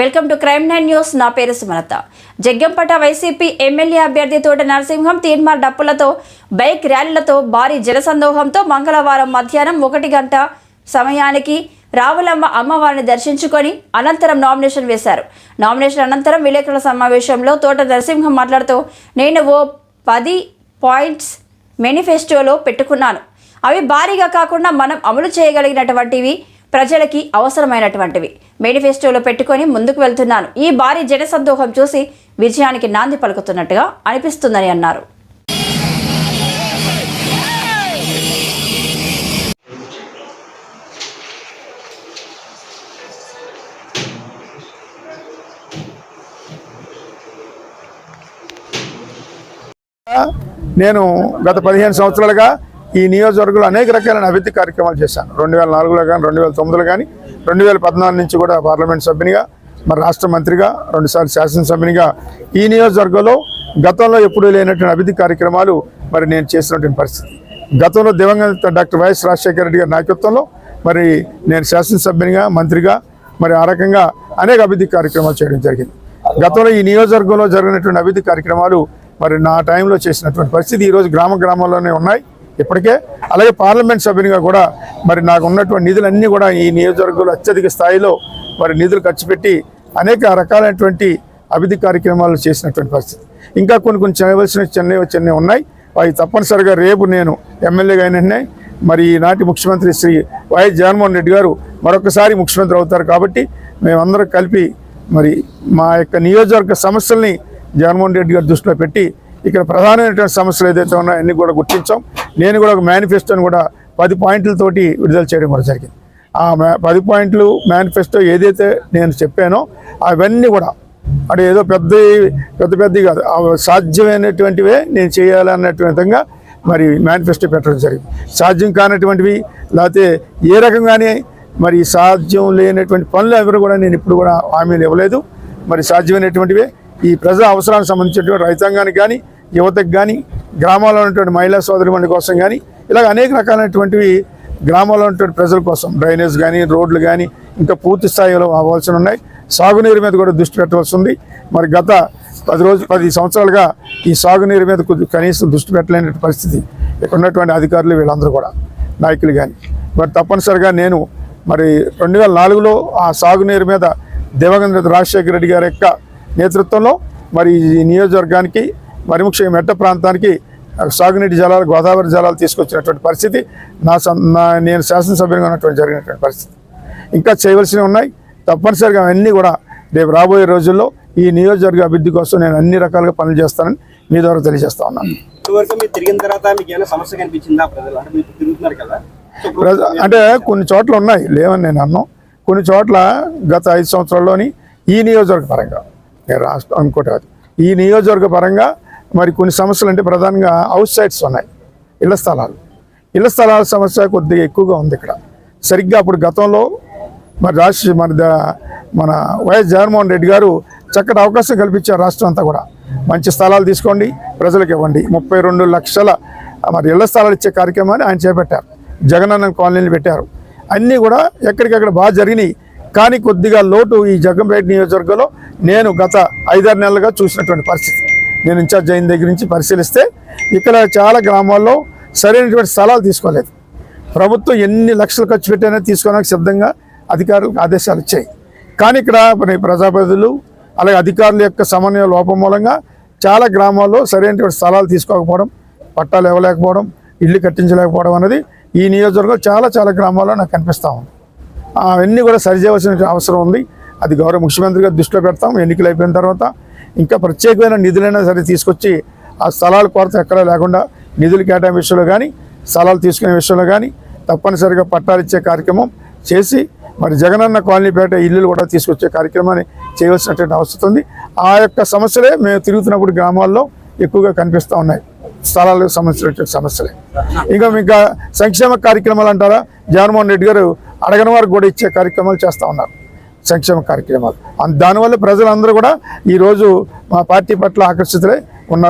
Welcome to crime nine news. నా పేరు Sumalatha. Jaggampeta YCP MLA అభ్యర్థి తోట నరసింహం తీర్మార్ డప్పులతో బైక్ ర్యాలీలతో భారీ జనసందోహంతో మంగళవారం మధ్యాహ్నం ఒకటి గంట సమయానికి రావులమ్మ అమ్మవారిని దర్శించుకొని అనంతరం నామినేషన్ వేశారు. నామినేషన్ అనంతరం విలేకరుల సమావేశంలో తోట నరసింహం మాట్లాడుతూ నేను ఓ పది పాయింట్స్ మేనిఫెస్టోలో పెట్టుకున్నాను. అవి భారీగా కాకుండా మనం అమలు చేయగలిగినటువంటివి ప్రజలకి అవసరమైనటువంటివి. మేనిఫెస్టోలో పెట్టుకొని ముందుకు వెళ్తున్నాను. ఈ భారీ జనసందోహం చూసి విజయానికి నాంది పలుకుతున్నట్టుగా అనిపిస్తుందని అన్నారు. నేను గత పదిహేను సంవత్సరాలుగా ఈ నియోజకవర్గంలో అనేక రకాలైన అభివృద్ధి కార్యక్రమాలు చేశాను. రెండు వేల నాలుగులో కానీ రెండు వేల తొమ్మిదిలో కానీ రెండు వేల పద్నాలుగు నుంచి కూడా పార్లమెంట్ సభ్యునిగా మరి రాష్ట్ర మంత్రిగా రెండుసార్లు శాసనసభ్యునిగా ఈ నియోజకవర్గంలో గతంలో ఎప్పుడూ లేనటువంటి అభివృద్ధి కార్యక్రమాలు మరి నేను చేసినటువంటి పరిస్థితి. గతంలో దివంగత డాక్టర్ వైఎస్ రాజశేఖర రెడ్డి గారి నాయకత్వంలో మరి నేను శాసనసభ్యునిగా మంత్రిగా మరి ఆ రకంగా అనేక అభివృద్ధి కార్యక్రమాలు చేయడం జరిగింది. గతంలో ఈ నియోజకవర్గంలో జరిగినటువంటి అభివృద్ధి కార్యక్రమాలు మరి నా టైంలో చేసినటువంటి పరిస్థితి ఈరోజు గ్రామ గ్రామాల్లోనే ఉన్నాయి. ఇప్పటికే. అలాగే పార్లమెంట్ సభ్యునిగా కూడా మరి నాకు ఉన్నటువంటి నిధులన్నీ కూడా ఈ నియోజకవర్గంలో అత్యధిక స్థాయిలో మరి నిధులు ఖర్చు పెట్టి అనేక రకాలైనటువంటి అభివృద్ధి కార్యక్రమాలు చేసినటువంటి పరిస్థితి. ఇంకా కొన్ని కొన్ని చేయవలసిన చెన్నై చెన్నై ఉన్నాయి. అవి తప్పనిసరిగా రేపు నేను ఎమ్మెల్యేగా అయిన మరి ఈనాటి ముఖ్యమంత్రి శ్రీ వైఎస్ జగన్మోహన్ రెడ్డి గారు మరొకసారి ముఖ్యమంత్రి అవుతారు కాబట్టి మేమందరం కలిపి మరి మా యొక్క నియోజకవర్గ సమస్యల్ని జగన్మోహన్ రెడ్డి గారు దృష్టిలో పెట్టి ఇక్కడ ప్రధానమైనటువంటి సమస్యలు ఏదైతే ఉన్నాయో అన్ని కూడా గుర్తించాం. నేను కూడా ఒక మేనిఫెస్టోని కూడా పది పాయింట్లతోటి విడుదల చేయడం కూడా జరిగింది. ఆ పది పాయింట్లు మేనిఫెస్టో ఏదైతే నేను చెప్పానో అవన్నీ కూడా అంటే ఏదో పెద్ద పెద్ద పెద్దవి కాదు సాధ్యమైనటువంటివే నేను చేయాలన్నటువంటి విధంగా మరి మేనిఫెస్టో పెట్టడం జరిగింది. సాధ్యం కానటువంటివి లేకపోతే ఏ రకంగానే మరి సాధ్యం లేనటువంటి పనులు ఎవరు కూడా నేను ఇప్పుడు కూడా హామీలు ఇవ్వలేదు. మరి సాధ్యమైనటువంటివే ఈ ప్రజల అవసరానికి సంబంధించినటువంటి రైతాంగానికి కానీ యువతకు కానీ గ్రామాల్లో ఉన్నటువంటి మహిళా సోదరి కోసం కానీ ఇలాగ అనేక రకాలైనటువంటివి గ్రామాల్లో ఉన్నటువంటి ప్రజల కోసం డ్రైనేజ్ కానీ రోడ్లు కానీ ఇంకా పూర్తి స్థాయిలో అవ్వాల్సి ఉన్నాయి. సాగునీరు మీద కూడా దృష్టి పెట్టవలసి ఉంది. మరి గత పది రోజు పది సంవత్సరాలుగా ఈ సాగునీరు మీద కనీసం దృష్టి పెట్టలేని పరిస్థితి ఇక్కడ ఉన్నటువంటి అధికారులు వీళ్ళందరూ కూడా నాయకులు కానీ మరి తప్పనిసరిగా నేను మరి రెండు వేల నాలుగులో ఆ సాగునీరు మీద దివంగత రాజశేఖర రెడ్డి గారి యొక్క నేతృత్వంలో మరి ఈ నియోజకవర్గానికి మరి ముఖ్యంగా మెట్ట ప్రాంతానికి సాగునీటి జలాలు గోదావరి జలాలు తీసుకొచ్చినటువంటి పరిస్థితి నా సం- నా నేను శాసనసభ్యునిగా ఉన్నటువంటి జరిగినటువంటి పరిస్థితి. ఇంకా చేయవలసినవి ఉన్నాయి. తప్పనిసరిగా అవన్నీ కూడా రేపు రాబోయే రోజుల్లో ఈ నియోజకవర్గ అభివృద్ధి కోసం నేను అన్ని రకాలుగా పనులు చేస్తానని మీ ద్వారా తెలియజేస్తా ఉన్నాను. అంటే కొన్ని చోట్ల ఉన్నాయి. లేవని నేను అన్నాను కొన్ని చోట్ల గత ఐదు సంవత్సరాల్లోని ఈ నియోజకవర్గ పరంగా రాష్ట్రం అనుకోవటం ఈ నియోజకవర్గ పరంగా మరి కొన్ని సమస్యలు అంటే ప్రధానంగా అవుట్ సైడ్స్ ఉన్నాయి. ఇళ్ళ స్థలాలు. ఇళ్ళ స్థలాల సమస్య కొద్దిగా ఎక్కువగా ఉంది ఇక్కడ. సరిగ్గా అప్పుడు గతంలో మరి రాష్ట్ర మన మన వైఎస్ జగన్మోహన్ రెడ్డి గారు చక్కటి అవకాశం కల్పించారు రాష్ట్రం అంతా కూడా. మంచి స్థలాలు తీసుకోండి ప్రజలకు ఇవ్వండి. ముప్పై రెండు లక్షల మరి ఇళ్ళ స్థలాలు ఇచ్చే కార్యక్రమాన్ని ఆయన చేపట్టారు. జగనన్న కాలనీలు పెట్టారు. అన్నీ కూడా ఎక్కడికక్కడ బాగా జరిగినాయి. కానీ కొద్దిగా లోటు ఈ జగంపేట నియోజకవర్గంలో నేను గత ఐదారు నెలలుగా చూసినటువంటి పరిస్థితి. నేను ఇన్ఛార్జ్ అయిన దగ్గర నుంచి పరిశీలిస్తే ఇక్కడ చాలా గ్రామాల్లో సరైనటువంటి స్థలాలు తీసుకోలేదు. ప్రభుత్వం ఎన్ని లక్షలు ఖర్చు పెట్టినా తీసుకోవడానికి సిద్ధంగా అధికారులకు ఆదేశాలు ఇచ్చాయి. కానీ ఇక్కడ ప్రజాప్రతినిధులు అలాగే అధికారుల యొక్క సమన్వయ లోపం మూలంగా చాలా గ్రామాల్లో సరైనటువంటి స్థలాలు తీసుకోకపోవడం పట్టాలు ఇవ్వలేకపోవడం ఇళ్ళు కట్టించలేకపోవడం అనేది ఈ నియోజకవర్గం చాలా చాలా గ్రామాల్లో నాకు కనిపిస్తూ ఉంది. అవన్నీ కూడా సరిచేయవలసిన అవసరం ఉంది. అది గౌరవ ముఖ్యమంత్రిగా దృష్టిలో పెడతాం. ఎన్నికలు అయిపోయిన తర్వాత ఇంకా ప్రత్యేకమైన నిధులైనా సరే తీసుకొచ్చి ఆ స్థలాల కొరత ఎక్కడా లేకుండా నిధులు కేటాయం విషయంలో కానీ స్థలాలు తీసుకునే విషయంలో కానీ తప్పనిసరిగా పట్టాలిచ్చే కార్యక్రమం చేసి మరి జగనన్న కాలనీపేట ఇల్లులు కూడా తీసుకొచ్చే కార్యక్రమాన్ని చేయవలసినటువంటి అవసరం ఉంది. ఆ యొక్క సమస్యలే మేము తిరుగుతున్నప్పుడు గ్రామాల్లో ఎక్కువగా కనిపిస్తూ ఉన్నాయి. స్థలాలకు సంబంధించినటువంటి సమస్యలే. ఇంకా ఇంకా సంక్షేమ కార్యక్రమాలు అంటారా? జగన్మోహన్ రెడ్డి గారు అడగని వారికి కూడా ఇచ్చే కార్యక్రమాలు చేస్తూ ఉన్నారు. సంక్షేమ కార్యక్రమాలు. దానివల్ల ప్రజలందరూ కూడా ఈరోజు మా పార్టీ పట్ల ఆకర్షితులై ఉన్నారని